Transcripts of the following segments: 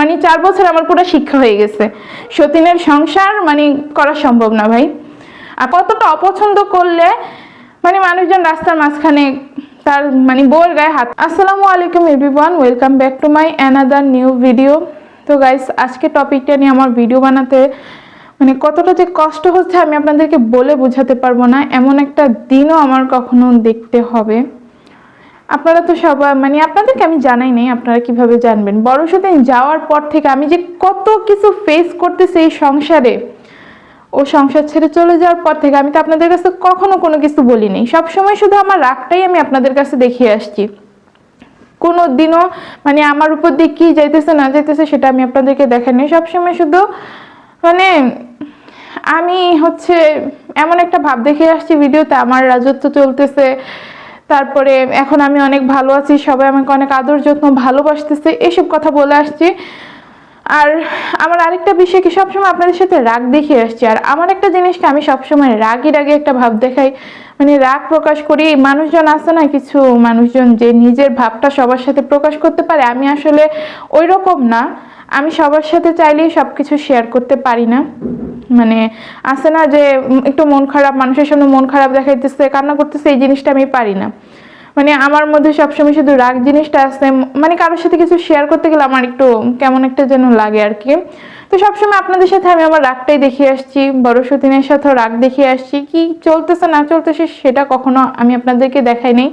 মানে চার বছর আমার পুরো শিক্ষা হয়ে গেছে। সতীনের সংসার মানে করা সম্ভব না ভাই। আর কতটা অপছন্দ করলে মানে মানুষজন রাস্তার মাঝখানে তার মানে বউয়ের গায়ে হাত। আসসালামু আলাইকুম everyone welcome back to my another new video তো গাইস আজকে টপিকটা নিয়ে আমার ভিডিও বানাতে মানে কতটা যে কষ্ট হচ্ছে আমি আপনাদেরকে বলে বোঝাতে পারব না। এমন একটা দিনও আমার কখনো দেখতে হবে। আপনারা তো সবাই মানে আপনাদেরকে আমি জানাই নাই আপনারা কীভাবে জানবেন। বড় দিন যাওয়ার পর থেকে আমি যে কত কিছু ফেস করতেছি এই সংসারে, ও সংসার ছেড়ে চলে যাওয়ার পর থেকে আমি তো আপনাদের কাছে কখনো কোনো কিছু বলিনি সবসময় শুধু আমার রাগটাই আমি আপনাদের কাছে দেখিয়ে আসছি। কোনো দিনও মানে আমার উপর দিয়ে কি যাইতেছে, না যাইতেছে সেটা আমি আপনাদেরকে দেখাই দেখাইনি সবসময় শুধু মানে আমি হচ্ছে এমন একটা ভাব দেখে আসছি, ভিডিওতে আমার রাজত্ব চলতেছে তারপরে এখন আমি অনেক ভালো আছি, সবাই আমাকে অনেক আদর যত্ন ভালোবাসতেছে, এসব কথা বলে আসছি। আর আমার আরেকটা বিষয় কি, সবসময় আপনাদের সাথে রাগ দেখিয়ে আসছি। আর আমার একটা জিনিসকে আমি সবসময় রাগই রাগে একটা ভাব দেখাই। মানে রাগ প্রকাশ করি, মানুষজন আছে না কিছু মানুষজন যে নিজের ভাবটা সবার সাথে প্রকাশ করতে পারে, আমি আসলে ওই রকম না। আমি সবার সাথে চাইলেই সব কিছু শেয়ার করতে পারি না। মানে আছে না যে একটু মন খারাপ, মানুষের সামনে মন খারাপ দেখাইতেছে, কান্না করতেছে, এই জিনিসটা আমি পারি না। মানে আমার মধ্যে সবসময় শুধু রাগ জিনিসটা আছে মানে কারোর সাথে কিছু শেয়ার করতে গেলে আমার একটু কেমন একটা যেন লাগে আর কি। তো সবসময় আপনাদের সাথে আমি আমার রাগটাই দেখিয়ে আসছি, বড় সতীনের সাথেও রাগ দেখিয়ে আসছি, কি চলতেছে না চলতেছে সেটা কখনো আমি আপনাদেরকে দেখাই নাই।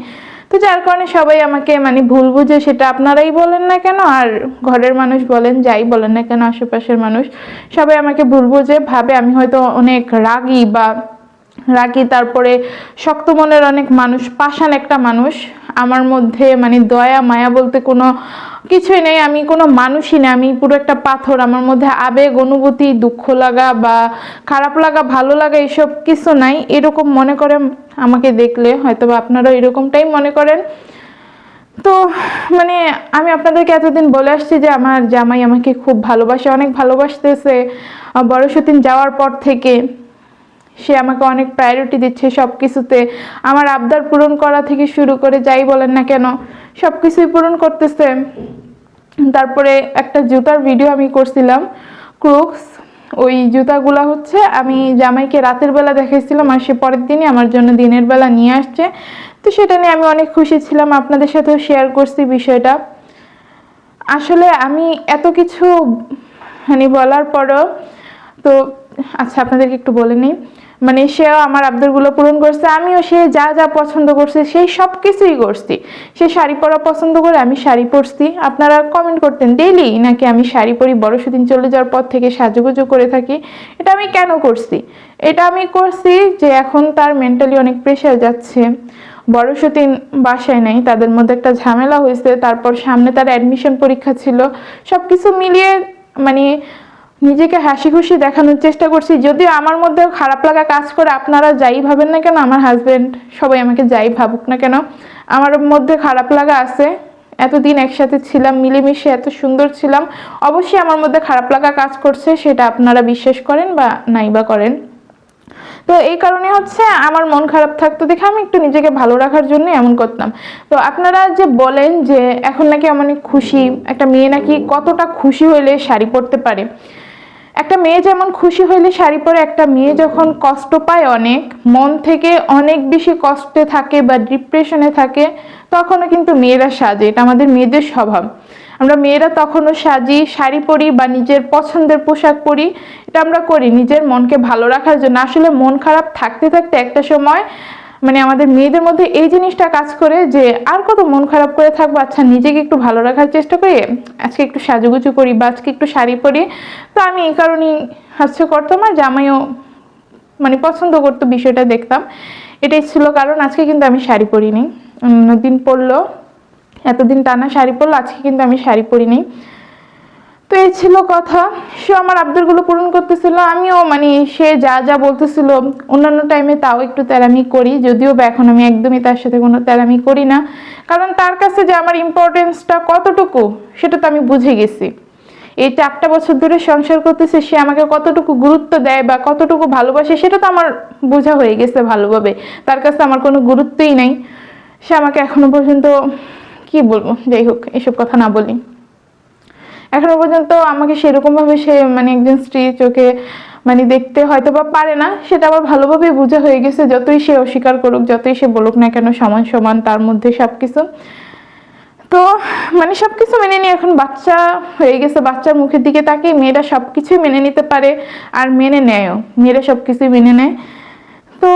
তো যার কারণে সবাই আমাকে মানে ভুল বুঝে সেটা আপনারাই বলেন না কেন, আর ঘরের মানুষ বলেন, যাই বলেন না কেন, আশেপাশের মানুষ, সবাই আমাকে ভুল বুঝে, ভাবে আমি হয়তো অনেক রাগী বা রাগী, তারপরে শক্ত মনের অনেক মানুষ, পাষাণ একটা মানুষ। আমার মধ্যে মানে দয়া, মায়া বলতে কোনো কিছুই নেই। আমি কোনো মানুষই না, আমি পুরো একটা পাথর। আমার মধ্যে আবেগ, অনুভূতি, দুঃখ লাগা বা খারাপ লাগা, ভালো লাগা, এসব কিছু নাই। এরকম মনে করে আমাকে দেখলে হয়তো বা আপনারাও এরকমটাই মনে করেন। তো মানে আমি আপনাদেরকে এতদিন বলে আসছি যে আমার জামাই আমাকে খুব ভালোবাসে, অনেক ভালোবাসতেছে। বড় যাওয়ার পর থেকে সে আমাকে অনেক প্রায়োরিটি দিচ্ছে সব কিছুতে আমার আবদার পূরণ করা থেকে শুরু করে যাই বলেন না কেন সব কিছুই পূরণ করতেছে। তারপরে একটা জুতার ভিডিও আমি করছিলাম ক্রুক্স ওই জুতাগুলা হচ্ছে আমি জামাইকে রাতের বেলা দেখাইছিলাম আর সে পরের দিনই আমার জন্য দিনের বেলা নিয়ে আসছে। তো সেটা নিয়ে আমি অনেক খুশি ছিলাম, আপনাদের সাথেও শেয়ার করছি বিষয়টা। আসলে আমি এত কিছু মানে বলার পরও, তো আচ্ছা আপনাদেরকে একটু বলে নিই। মানে সেও আমার আবদারগুলো পূরণ করছে, আমিও সে যা যা পছন্দ করছে সেই সব কিছুই করছি। সে শাড়ি পরা পছন্দ করে আমি শাড়ি পরছি। আপনারা কমেন্ট করতেন, ডেইলি নাকি আমি শাড়ি পরি বড় সেদিন চলে যাওয়ার পর থেকে সাজুগুজু করে থাকি? এটা আমি কেন করছি? এটা আমি করছি যে এখন তার মেন্টালি অনেক প্রেশার যাচ্ছে। বড় সতীন বাসায় নাই, তাদের মধ্যে একটা ঝামেলা হয়েছে, তারপর সামনে তার অ্যাডমিশন পরীক্ষা ছিল। সব কিছু মিলিয়ে মানে নিজেকে হাসি খুশি দেখানোর চেষ্টা করছি। যদিও আমার মধ্যেও খারাপ লাগা কাজ করে, আপনারা যাই ভাবেন না কেন, আমার হাজবেন্ড সবাই আমাকে যাই ভাবুক না কেন, আমার মধ্যে খারাপ লাগা আছে। এতদিন একসাথে ছিলাম, মিলেমিশে এত সুন্দর ছিলাম। অবশ্যই আমার মধ্যে খারাপ লাগা কাজ করছে, সেটা আপনারা বিশ্বাস করেন বা নাই বা করেন। তো এই কারণে হচ্ছে আমার মন খারাপ থাকতো দেখে আমি একটু নিজেকে ভালো রাখার জন্য এমন করতাম। তো আপনারা যে বলেন যে এখন নাকি আমি অনেক খুশি, একটা মেয়ে নাকি কতটা খুশি হইলে শাড়ি পরতে পারে। একটা মেয়ে যেমন খুশি হইলে শাড়ি পরে, একটা মেয়ে যখন কষ্ট পায় অনেক, মন থেকে অনেক বেশি কষ্টে থাকে বা ডিপ্রেশনে থাকে, তখনও কিন্তু মেয়েরা সাজে। এটা আমাদের মেয়েদের স্বভাব। আমরা মেয়েরা তখনও সাজি, শাড়ি পরি বা নিজের পছন্দের পোশাক পরি। এটা আমরা করি নিজের মনকে ভালো রাখার জন্য। আসলে মন খারাপ থাকতে থাকতে একটা সময় মানে আমাদের মেয়েদের মধ্যে এই জিনিসটা কাজ করে যে আর কত মন খারাপ করে থাকব আচ্ছা নিজেকে একটু ভালো রাখার চেষ্টা করি, আজকে একটু সাজুগুজু করি বা আজকে একটু শাড়ি পরি। তো আমি এই কারণেই হাস্য করতাম আর জামাইও মানে পছন্দ করতো বিষয়টা দেখতাম। এটাই ছিল কারণ, আজকে কিন্তু আমি শাড়ি পরিনি। অন্যদিন পরলো, এতদিন টানা শাড়ি পরলো, আজকে কিন্তু আমি শাড়ি পরিনি। তো এই ছিল কথা। সে আমার আবদারগুলো পূরণ করতেছিল, আমিও মানে সে যা যা বলতেছিল, অন্যান্য টাইমে তাও একটু তেরামি করি, যদিও বা এখন আমি একদমই তার সাথে কোনো তেরামি করি না। কারণ তার কাছে যে আমার ইম্পর্টেন্সটা কতটুকু, সেটা তো আমি বুঝে গেছি। এই চারটা বছর ধরে সংসার করতেছে, সে আমাকে কতটুকু গুরুত্ব দেয় বা কতটুকু ভালোবাসে, সেটা তো আমার বোঝা হয়ে গেছে ভালোভাবে। তার কাছে আমার কোনো গুরুত্বই নাই। সে আমাকে এখনও পর্যন্ত, কি বলব, যাই হোক, এসব কথা না বলি। এখনও পর্যন্ত আমাকে সেরকম ভাবে সে মানে একজন স্ত্রী চোখে মানে দেখতে হয়তো বা পারে না, সেটা আবার ভালোভাবে বোঝা হয়ে গেছে, যতই সে অস্বীকার করুক, যতই সে বলুক না কেন, সমান সমান তার মধ্যে সবকিছু। তো মানে সবকিছু মেনে নিয়ে এখন বাচ্চা হয়ে গেছে, বাচ্চার মুখের দিকে তাকিয়ে মেয়েরা সবকিছুই মেনে নিতে পারে আর মেনে নেয়ও, মেয়েরা সবকিছুই মেনে নেয়। তো,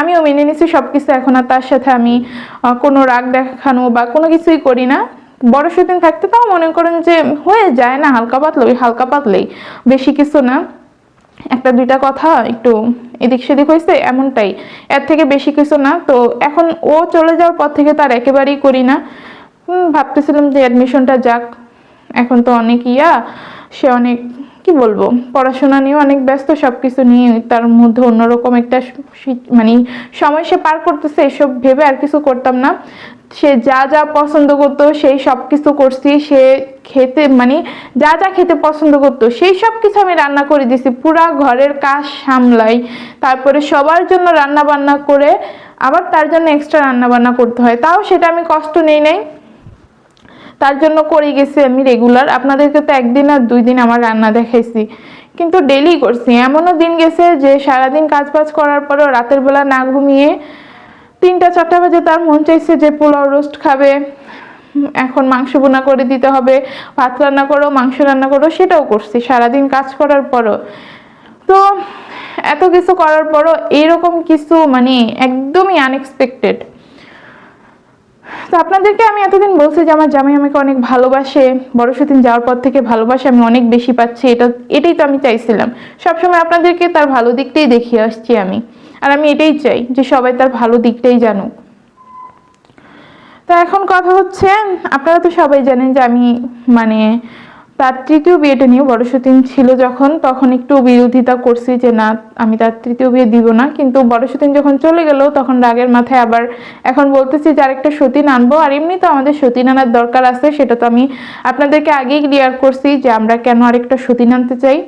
আমিও মেনে নিছি সবকিছু, এখন আর তার সাথে আমি কোনো রাগ দেখানো বা কোনো কিছুই করি না। বড় সেদিন থাকতে তাও মনে করেন যে হয়ে যায় না, হালকা পাতলা ওই হালকা পাতলেই। বেশি কিছু না। একটা দুইটা কথা একটু এদিক সেদিক হয়েছে, এমনটাই। এর থেকে বেশি কিছু না। তো এখন ও চলে যাওয়ার পর থেকে তার একেবারেই করি না। ভাবতেছিলাম যে অ্যাডমিশনটা যাক। এখন তো অনেক ইয়া, সে অনেক কি বলব? পড়াশোনা নিয়ে অনেক ব্যস্ত সব কিছু নিয়ে তার মধ্যে অন্যরকম একটা মানে সময় সে পার করতেছে, এসব ভেবে আর কিছু করতাম না। সে যা যা পছন্দ করতো, সেই সব কিছু করছি, সে খেতে মানে যা যা খেতে পছন্দ করতো, সেই সব কিছু আমি রান্না করে দিছি, পুরা ঘরের কাজ সামলাই। তারপরে সবার জন্য রান্না বান্না করে আবার তার জন্য এক্সট্রা রান্না বান্না করতে হয়। তাও সেটা আমি কষ্ট নেই নাই। তার জন্য করে গেছি আমি রেগুলার আপনাদেরকে তো একদিন আর দুই দিন আমার রান্না দেখাইছি। কিন্তু ডেলি করছি। এমনও দিন গেছে যে সারাদিন কাজ বাজ করার পরেও রাতের বেলা না ঘুমিয়ে তিনটা, চারটা বাজে তার মন চাইছে যে পোলাও রোস্ট খাবে। এখন মাংস বোনা করে দিতে হবে। ভাত রান্না করো, মাংস রান্না করো, সেটাও করছি সারাদিন কাজ করার পরও। তো এত কিছু করার পরও এরকম কিছু মানে একদমই আনএক্সপেক্টেড তো আপনাদেরকে আমি এতদিন বলছি যে আমার জামাই আমাকে অনেক ভালোবাসে, বড় সেদিন যাওয়ার পর থেকে ভালোবাসা, আমি অনেক বেশি পাচ্ছি, এটা, এটাই তো আমি চাইছিলাম। সবসময় আপনাদেরকে তার ভালো দিকটাই দেখিয়ে আসছি আমি। আর আমি এটাই চাই যে সবাই তার ভালো দিকটাই জানুক। তো এখন কথা হচ্ছে, আপনারা তো সবাই জানেন যে আমি মানে তার তৃতীয় বিয়েটা নিয়ে বড় সতীন ছিল যখন, তখন একটু বিরোধিতা করছি যে না, আমি তার তৃতীয় বিয়ে দিব না। কিন্তু বড় সতীন যখন চলে গেল, তখন রাগের মাথায় আবার এখন বলতেছি যে আরেকটা সতীন আনব। আর এমনি তো আমাদের সতীন আনার দরকার আছে, সেটা তো আমি আপনাদেরকে আগেই ক্লিয়ার করছি যে আমরা কেন আরেকটা সতীন আনতে চাই।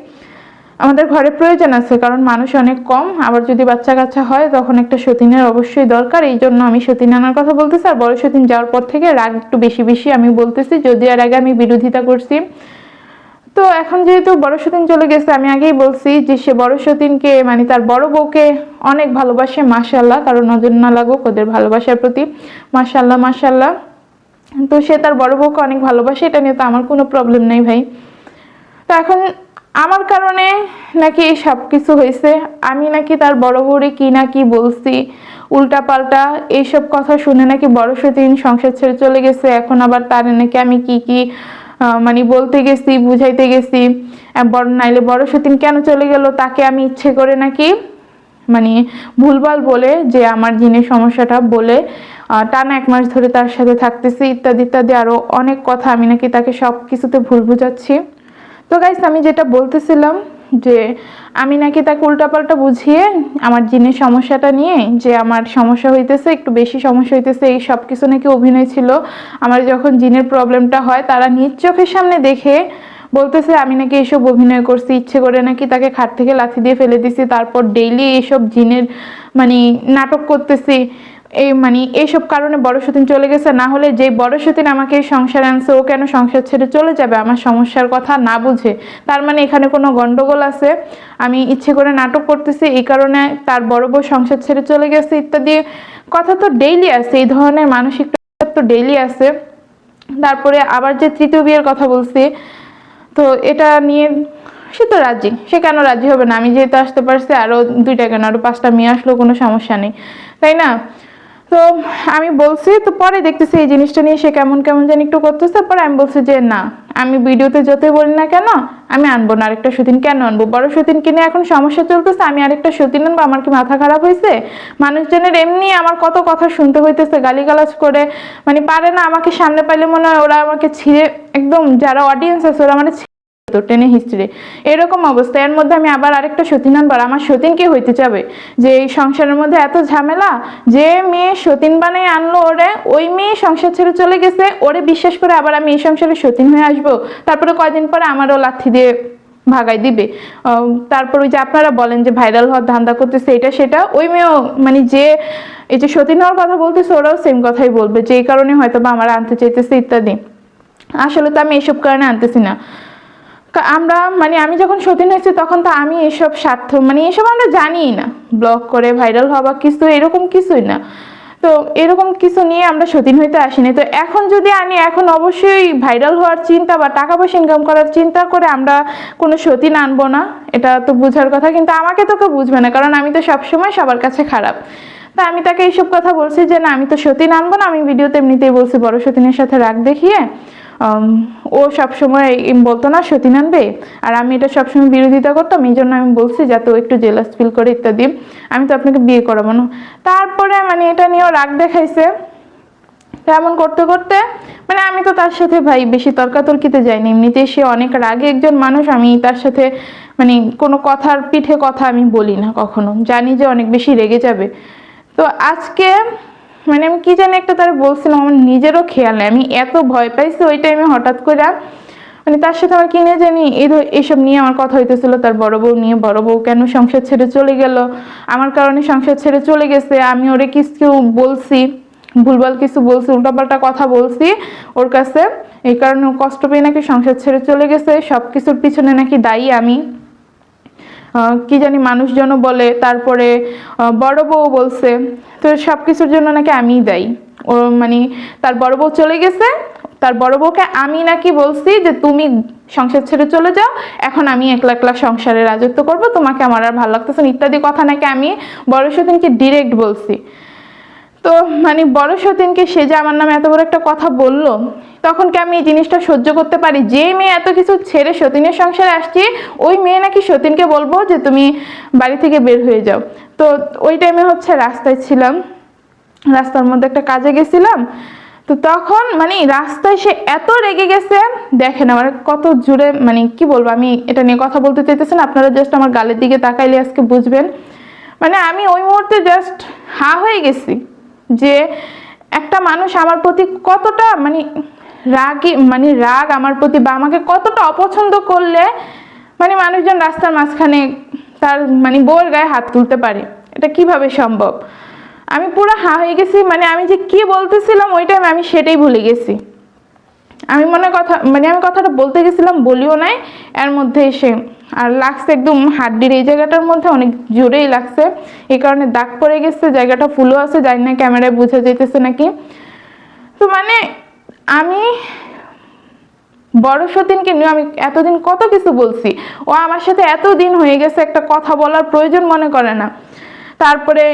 আমাদের ঘরে প্রয়োজন আছে, কারণ মানুষ অনেক কম। আবার যদি বাচ্চা কাচ্চা হয়, তখন একটা সতীনের অবশ্যই দরকার। এই জন্য আমি সতীন আনার কথা বলতেছি। আর বড় সতীন যাওয়ার পর থেকে রাগ একটু বেশি বেশি আমি বলতেছি। যদি আর আগে আমি বিরোধিতা করছি তো এখন যেহেতু বড় সতীন চলে গেছে, আমি আগেই বলছি যে সে বড় সতীনকে মানে তার বড় বউকে অনেক ভালোবাসে মাশাল্লাহ কারণ নজর না লাগুক ওদের ভালোবাসার প্রতি। মাশাল্লাহ মাশাল্লাহ তো সে তার বড় বউকে অনেক ভালোবাসে, এটা নিয়ে তো আমার কোনো প্রবলেম নেই ভাই। তো এখন আমার কারণে নাকি এই সব কিছু হয়েছে, আমি নাকি তার বড় বউরে কি না কি বলছি উল্টা পাল্টা এইসব কথা শুনে নাকি বড় সতীন সংসার ছেড়ে চলে গেছে, এখন আবার তার নাকি আমি কি কি মানে বলতে গেছি, বুঝাইতে গেছি বড় নাইলে বড় সতীন কেন চলে গেল তাকে আমি ইচ্ছে করে নাকি মানে ভুলভাল বলে যে আমার জিনের সমস্যাটা বলে টানা এক মাস ধরে তার সাথে থাকতেছি, ইত্যাদি ইত্যাদি আরও অনেক কথা আমি নাকি তাকে সব কিছুতে ভুল বুঝাচ্ছি। তো গাইস আমি যেটা বলতেছিলাম যে আমি নাকি তাকে উল্টাপাল্টা বুঝিয়ে আমার জিনের সমস্যাটা নিয়ে যে আমার সমস্যা হইতেছে, একটু বেশি সমস্যা হইতেছে, এই সব কিছু নাকি অভিনয় ছিল। আমার যখন জিনের প্রবলেমটা হয়, তারা নিজ চোখের সামনে দেখে বলতেছে, আমি নাকি এইসব অভিনয় করছি, ইচ্ছে করে নাকি তাকে খাট থেকে লাথি দিয়ে ফেলে দিছি, তারপর ডেইলি এইসব জিনের মানে নাটক করতেছি। এই মানে এইসব কারণে বড় সতীন চলে গেছে, না হলে যে বড় সতীন আমাকে সংসার আনছে, ও কেন সংসার ছেড়ে চলে যাবে? আমার সমস্যার কথা না বুঝে। তার মানে এখানে কোনো গন্ডগোল আছে? আমি ইচ্ছে করে নাটক করতেছি, এই কারণে তার বড় বউ সংসার ছেড়ে চলে গেছে, ইত্যাদি। কথা তো ডেইলি আছে, এই ধরনের মানসিক তো ডেইলি আছে। তারপরে আবার যে তৃতীয় বিয়ের কথা বলছি, তো এটা নিয়ে সে তো রাজি, সে কেন রাজি হবে না? আমি যেহেতু আসতে পারছি, আরও দুইটা কেন, আরও পাঁচটা মেয়ে আসলেও কোনো সমস্যা নেই। তাই না? তো আমি বলছি, তো পরে দেখতেছি এই জিনিসটা নিয়ে সে কেমন কেমন জানি একটু করতেছে, পরে আমি বলছি যে, না, আমি ভিডিওতে যতই বলি না কেন, আমি আনব না। আরেকটা সতীন কেন আনব? বড় সতীন কিনে এখন সমস্যা চলতেছে, আমি আরেকটা সতীন আনব, আমার কি মাথা খারাপ হয়েছে? মানুষজনের এমনি আমার কত কথা শুনতে হইতেছে, গালিগালাজ করে মানে পারে না আমাকে সামনে পাইলে মনে হয় ওরা আমাকে ছিঁড়ে, একদম যারা অডিয়েন্স আছে, ওরা মানে তো টেনে হিস্ট্রি এরকম অবস্থা। এর মধ্যে আমি আবার আরেকটা সতীন আমার সতীন কি হইতে যাবে? যে এই সংসারের মধ্যে এত ঝামেলা, যে মেয়ে সতীন বানাই আনলো ওরে, ওই মেয়ে সংসার ছেড়ে চলে গেছে, ওরে বিশ্বাস করে আবার আমি এই সংসারে সতীন হয়ে আসব। তারপরে কয়দিন পরে আমারও লাথি দিয়ে ভাগাই দিবে। তারপর ওই যে আপনারা বলেন যে ভাইরাল হওয়ার ধান্দা করতেছে এটা সেটা, ওই মেয়েও মানে যে এই যে সতীন হওয়ার কথা বলতেছে, ওরাও সেম কথাই বলবে। যে কারণে হয়তো বা আমার আনতে চাইতেছে ইত্যাদি। আসলে তো আমি এসব কারণে আনতেছি না। কা- আমরা মানে আমি যখন সতীন হয়েছি তখন তো আমি এসব স্বার্থ মানে এসব আমরা জানি না। ব্লগ করে ভাইরাল হওয়া কিছু, এরকম কিছুই না। তো এরকম কিছু নিয়ে আমরা সতীন হইতে আসিনি। তো এখন যদি আনি এখন অবশ্যই ভাইরাল হওয়ার চিন্তা বা টাকা পয়সা ইনকাম করার চিন্তা করে আমরা কোনো সতীন আনব না, এটা তো বোঝার কথা। কিন্তু আমাকে তো কেউ বুঝবে না, কারণ আমি তো সবসময় সবার কাছে খারাপ। তা আমি তাকে এইসব কথা বলছি যে, না, আমি তো সতীন আনব না, আমি ভিডিওতে এমনিতেই বলছি, বড় সতীনের সাথে রাগ দেখিয়ে ও সবসময় বলতো না, সতীন আনবে? আর আমি এটা সবসময় বিরোধিতা করতাম, এই জন্য আমি বলছি, যাতে ও একটু জেলাস ফিল করে, ইত্যাদি। আমি তো আপনাকে বিয়ে করাবো না। তারপরে মানে এটা নিয়েও রাগ দেখাইছে। তেমন করতে করতে মানে আমি তো তার সাথে ভাই বেশি তর্কাতর্কিতে যাইনি। এমনিতে সে অনেক রাগে একজন মানুষ, আমি তার সাথে মানে কোনো কথার পিঠে কথা আমি বলি না কখনো। জানি যে অনেক বেশি রেগে যাবে। তো আজকে মানে আমি কি জানি একটা তার বলছিলাম আমার নিজেরও খেয়াল নেই। আমি এত ভয় পাইছি ওই টাইমে হঠাৎ করে। মানে তার সাথে আমার কিনে জানি, এই এইসব নিয়ে আমার কথা হইতেছিল, তার বড় বউ নিয়ে। বড় বউ কেন সংসার ছেড়ে চলে গেল? আমার কারণে সংসার ছেড়ে চলে গেছে। আমি ওরে কিছু বলছি, ভুলভাল কিছু বলছি, উল্টাপাল্টা কথা বলছি ওর কাছে। এই কারণে কষ্ট পেয়ে নাকি সংসার ছেড়ে চলে গেছে। সব কিছুর পিছনে নাকি দায়ী আমি। কি জানি মানুষজনও বলে, তারপরে বড় বউ বলছে। তো সব কিছুর জন্য নাকি আমিই দায়ী। ও মানে তার বড় বউ চলে গেছে, তার বড় বউকে আমি নাকি বলছি যে তুমি সংসার ছেড়ে চলে যাও, এখন আমি একলা একলা সংসারে রাজত্ব করব, তোমাকে আমার আর ভালো লাগতেছে ইত্যাদি কথা নাকি আমি বড় সতীনকে ডিরেক্ট বলছি। তো মানে বড় সতীনকে সে যে আমার নামে এত বড় একটা কথা বলল, তখন কি আমি এই জিনিসটা সহ্য করতে পারি? যে মেয়ে এত কিছু ছেড়ে সতীনের সংসারে আসছি, ওই মেয়ে নাকি সতীনকে বলব যে তুমি বাড়ি থেকে বের হয়ে যাও। তো ওই টাইমে হচ্ছে রাস্তায় ছিলাম, রাস্তার মধ্যে একটা কাজে গেছিলাম। তো তখন মানে রাস্তায় সে এত রেগে গেছে, দেখেন আমার কত জুড়ে মানে কি বলব, আমি এটা নিয়ে কথা বলতে চাইতেছি না, আপনারা জাস্ট আমার গালের দিকে তাকাইলে আজকে বুঝবেন। মানে আমি ওই মুহূর্তে জাস্ট হা হয়ে গেছি। যে একটা মানুষ আমার প্রতি কতটা মানে রাগই মানে রাগ আমার প্রতি বা আমাকে কতটা অপছন্দ করলে মানে মানুষজন রাস্তার মাঝখানে তার মানে বউয়ের গায়ে হাত তুলতে পারে? এটা কীভাবে সম্ভব? আমি পুরো হা হয়ে গেছি মানে আমি যে কি বলতেছিলাম ওই টাইমে আমি সেটাই ভুলে গেছি। আমি মনে কথা মানে আমি কথাটা বলতে গেছিলাম, বলিও নাই, এর মধ্যে এসে আর লাগছে একদম হাড্ডির এই জায়গাটার মধ্যে অনেক জোরেই লাগছে। এই কারণে দাগ পড়ে গেছে, জায়গাটা ফুলও আছে, জানি না ক্যামেরায় বোঝা যেতেছে নাকি। তো মানে আমি বড় সতীনকে নিয়ে আমি এতদিন কত কিছু বলছি। ও আমার সাথে এতদিন হয়ে গেছে, একটা কথা বলার প্রয়োজন মনে করে না। তারপরে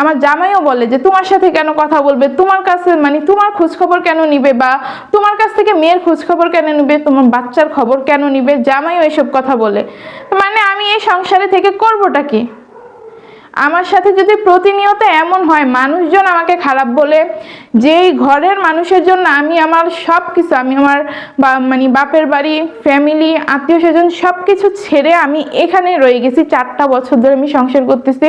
আমার জামাইও বলে যে, তোমার সাথে কেন কথা বলবে? তোমার কাছে মানে তোমার খোঁজখবর কেন নিবে বা তোমার কাছ থেকে মেয়ের খোঁজখবর কেন নিবে? তোমার বাচ্চার খবর কেন নিবে? জামাইও এসব কথা বলে। মানে আমি এই সংসারে থেকে করবোটা কি? আমার সাথে যদি প্রতিনিয়ত এমন হয়, মানুষজন আমাকে খারাপ বলে, যেই ঘরের মানুষের জন্য আমি আমার সব কিছু আমি আমার মানে বাপের বাড়ি ফ্যামিলি আত্মীয় স্বজন সব কিছু ছেড়ে আমি এখানে রয়ে গেছি। চারটা বছর ধরে আমি সংসার করতেছি।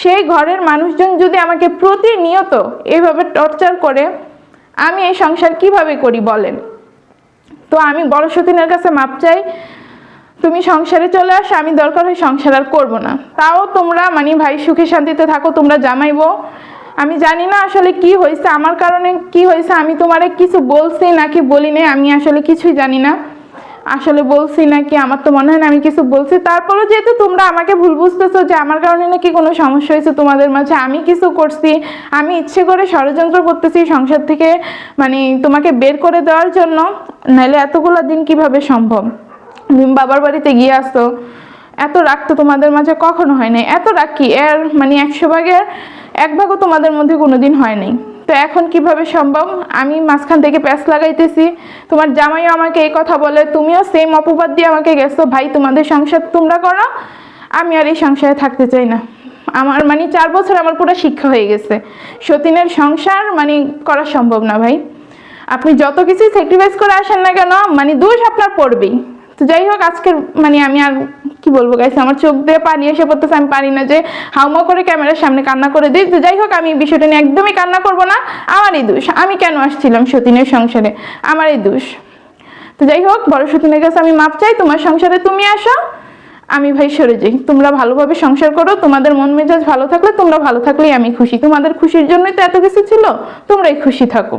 সেই ঘরের মানুষজন যদি আমাকে প্রতিনিয়ত এইভাবে টর্চার করে, আমি এই সংসার কীভাবে করি বলেন? তো আমি বড় সতীনের কাছে মাপ চাই। তুমি সংসারে চলে আসো, আমি দরকার হয় সংসার আর করব না। তাও তোমরা মানে ভাই, সুখে শান্তিতে থাকো, তোমরা জামাইবো। আমি জানি না আসলে কি হয়েছে, আমার কারণে কি হয়েছে, আমি তোমারে কিছু বলছি নাকি বলি নাই, আমি আসলে কিছুই জানি না। আসলে বলছি নাকি, আমার তো মনে হয় না আমি কিছু বলছি। তারপরেও যেহেতু তোমরা আমাকে ভুল বুঝতেছো যে আমার কারণে নাকি কোনো সমস্যা হয়েছে তোমাদের মাঝে, আমি কিছু করছি, আমি ইচ্ছে করে ষড়যন্ত্র করতেছি সংসার থেকে মানে তোমাকে বের করে দেওয়ার জন্য, নাহলে এতগুলো দিন কীভাবে সম্ভব? বাবার বাড়িতে গিয়ে আসতো। এত রাগ তো তোমাদের মাঝে কখনো হয় নাই। এত রাগ কি? এর মানে একশো ভাগের এক ভাগও তোমাদের মধ্যে কোনোদিন হয় নাই। তো এখন কীভাবে সম্ভব? আমি মাঝখান থেকে প্যাঁচ লাগাইতেছি। তোমার জামাইও আমাকে এই কথা বলে, তুমিও সেম অপবাদ দিয়ে আমাকে গেছো। ভাই, তোমাদের সংসার তোমরা করো। আমি আর এই সংসারে থাকতে চাই না। আমার মানে চার বছর আমার পুরো শিক্ষা হয়ে গেছে। সতীনের সংসার মানে করা সম্ভব না ভাই। আপনি যত কিছুই স্যাক্রিফাইস করে আসেন না কেন মানে দোষ আপনার পড়বেই। তো যাই হোক, আজকের মানে আমি আর কি বলব গাইস আমার চোখ দিয়ে পানি এসে পড়তেছে, আমি পারি না যে হাউমা করে ক্যামেরার সামনে কান্না করে দিই। তো যাই হোক, আমি বিষয়টা নিয়ে একদমই কান্না করব না। আমারই দোষ, আমি কেন আসছিলাম সতীনের সংসারে? আমারই দোষ। তো যাই হোক, বড় সতীনের কাছে আমি মাপ চাই, তোমার সংসারে তুমি আসো, আমি ভাই সরে যাই। তোমরা ভালোভাবে সংসার করো, তোমাদের মন মেজাজ ভালো থাকলে তোমরা ভালো থাকলেই আমি খুশি। তোমাদের খুশির জন্যই তো এত কিছু ছিল, তোমরাই খুশি থাকো।